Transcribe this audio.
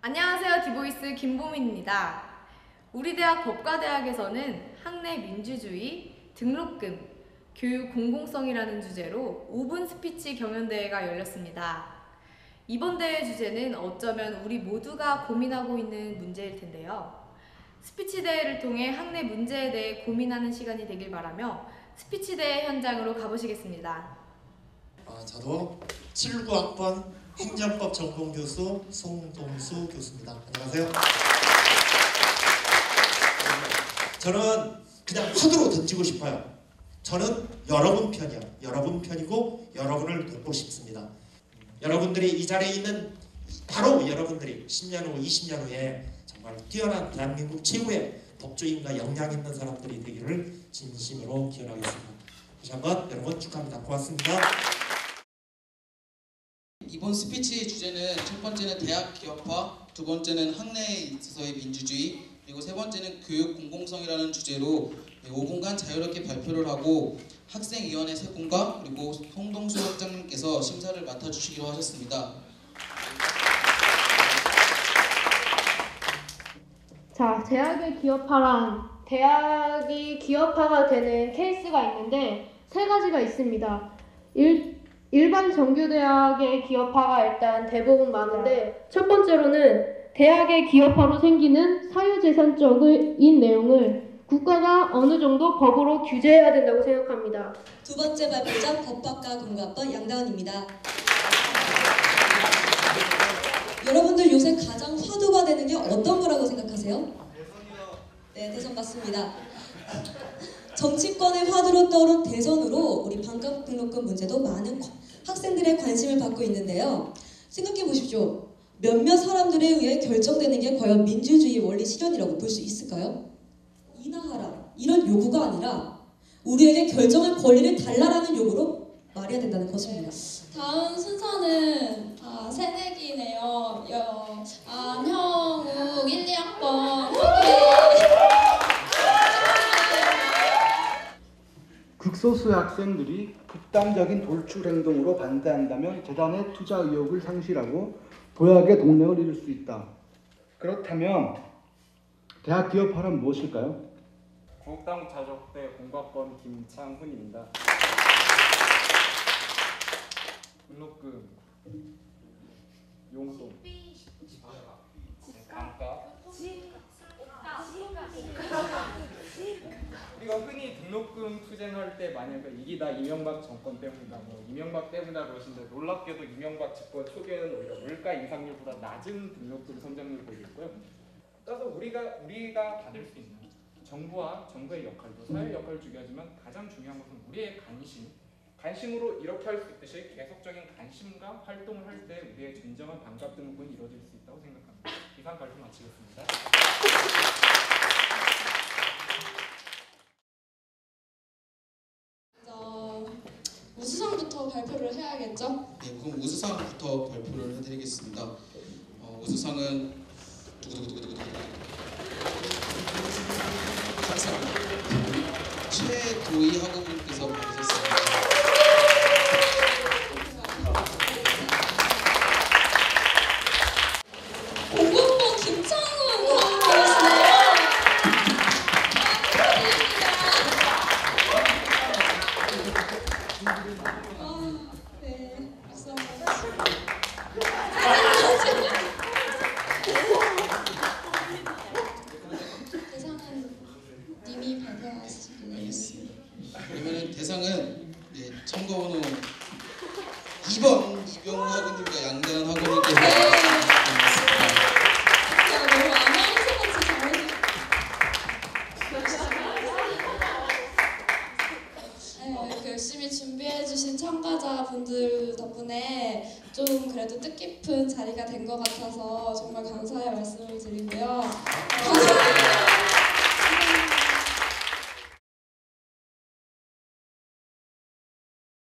안녕하세요. 디보이스 김보민입니다. 우리 대학 법과대학에서는 학내 민주주의, 등록금, 교육 공공성이라는 주제로 5분 스피치 경연대회가 열렸습니다. 이번 대회 주제는 어쩌면 우리 모두가 고민하고 있는 문제일 텐데요. 스피치 대회를 통해 학내 문제에 대해 고민하는 시간이 되길 바라며 스피치 대회 현장으로 가보시겠습니다. 아, 저도 79학번 행정법 전공 교수 송동수 교수입니다. 안녕하세요. 저는 그냥 화두로 던지고 싶어요. 저는 여러분 편이요. 여러분 편이고 여러분을 돕고 싶습니다. 여러분들이 이 자리에 있는 바로 여러분들이 10년 후, 20년 후에 정말 뛰어난 대한민국 최고의 법조인과 역량 있는 사람들이 되기를 진심으로 기원하겠습니다. 다시 한번 여러분 축하합니다. 고맙습니다. 이번 스피치 주제는 첫 번째는 대학 기업화, 두 번째는 학내에 있어서의 민주주의, 그리고 세 번째는 교육 공공성이라는 주제로 5분간 자유롭게 발표를 하고 학생위원회 세 분과 그리고 홍동수 학장님께서 심사를 맡아주시기로 하셨습니다. 자, 대학의 기업화란 대학이 기업화가 되는 케이스가 있는데 세 가지가 있습니다. 일, 일반 정규대학의 기업화가 일단 대부분 많은데 첫 번째로는 대학의 기업화로 생기는 사유재산적인 내용을 국가가 어느 정도 법으로 규제해야 된다고 생각합니다. 두 번째 발표자 법학과 공과학번 양다은입니다. 여러분들 요새 가장 화두가 되는 게 어떤 거라고 생각하세요? 네, 대선 맞습니다. 정치권의 화두로 떠오른 대선으로 우리 반값 등록금 문제도 많은 과- 학생들의 관심을 받고 있는데요. 생각해 보십시오. 몇몇 사람들에 의해 결정되는 게 과연 민주주의 원리 실현이라고 볼 수 있을까요? 인하하라 이런 요구가 아니라 우리에게 결정할 권리를 달라라는 요구로 말해야 된다는 것입니다. 다음 순서는 아, 새내기네요. 여, 안형욱 1, 2학번 극소수의 학생들이 극단적인 돌출 행동으로 반대한다면 재단의 투자 의욕을 상실하고 도약의 동력을 잃을 수 있다. 그렇다면 대학 기업화란 무엇일까요? 국당 자족대 공과번 김창훈입니다. 등록금, 용돈, 감가. 우리가 흔히 등록금 투쟁할 때 만약에 이게 다 이명박 정권 때문이다, 뭐 이명박 때문이다 그러시는데 놀랍게도 이명박 집권 초기에는 오히려 물가 인상률보다 낮은 등록금 선정률을 보이고 있고요. 따라서 우리가 우리가 받을 수 있는 정부와 정부의 역할도 사회 역할을 중요하지만 가장 중요한 것은 우리의 관심. 관심으로 이렇게 할 수 있듯이 계속적인 관심과 활동을 할 때 우리의 진정한 반갑 등록은 이루어질 수 있다고 생각합니다. 이상 발표 마치겠습니다. 어, 우수상부터 발표를 해야겠죠? 네, 그럼 우수상부터 발표를 해드리겠습니다. 어, 우수상은 최도희 학우분께 님이 발표하시길 알겠습니다. 그러면 대상은 네, 참고번호 2번 이병우 학우님과 양대한 학우님께서. 네, 열심히 준비해주신 참가자분들 덕분에 좀 그래도 뜻깊은 자리가 된 것 같아서 정말 감사의 말씀을 드리고요.